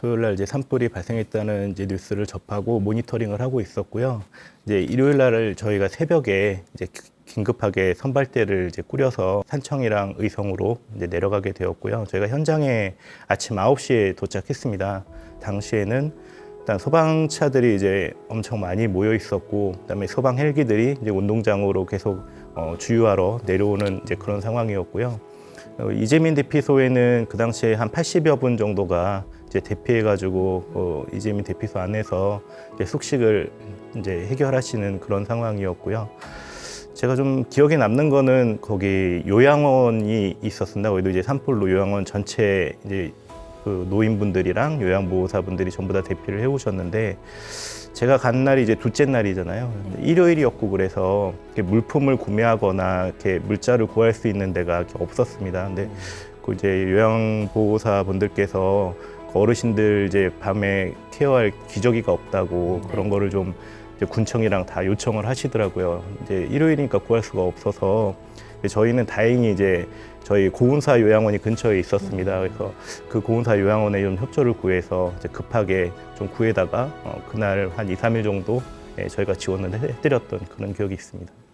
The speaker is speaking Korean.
토요일 날 이제 산불이 발생했다는 이제 뉴스를 접하고 모니터링을 하고 있었고요. 이제 일요일 날을 저희가 새벽에 이제 기- 긴급하게 선발대를 이제 꾸려서 산청이랑 의성으로 이제 내려가게 되었고요. 저희가 현장에 아침 9시에 도착했습니다. 당시에는 일단 소방차들이 이제 엄청 많이 모여 있었고, 그다음에 소방 헬기들이 이제 운동장으로 계속 어, 주유하러 내려오는 이제 그런 상황이었고요. 어, 이재민 대피 소에는 그 당시에 한 80여 분 정도가 이제 대피해가지고 어, 이재민 대피소 안에서 이제 숙식을 이제 해결하시는 그런 상황이었고요. 제가 좀 기억에 남는 거는 거기 요양원이 있었습니다. 거기도 이제 산불로 요양원 전체 이제 그 노인분들이랑 요양보호사분들이 전부 다 대피를 해오셨는데 제가 간 날이 이제 둘째 날이잖아요. 일요일이었고 그래서 물품을 구매하거나 이렇게 물자를 구할 수 있는 데가 없었습니다. 근데 그 이제 요양보호사 분들께서 그 어르신들 이제 밤에 케어할 기저귀가 없다고 그런 거를 좀 군청이랑 다 요청을 하시더라고요. 이제 일요일이니까 구할 수가 없어서 저희는 다행히 이제 저희 고운사 요양원이 근처에 있었습니다. 그래서 그 고운사 요양원에 좀 협조를 구해서 급하게 좀 구해다가 어, 그날 한 2, 3일 정도 예, 저희가 지원을 해- 해드렸던 그런 기억이 있습니다.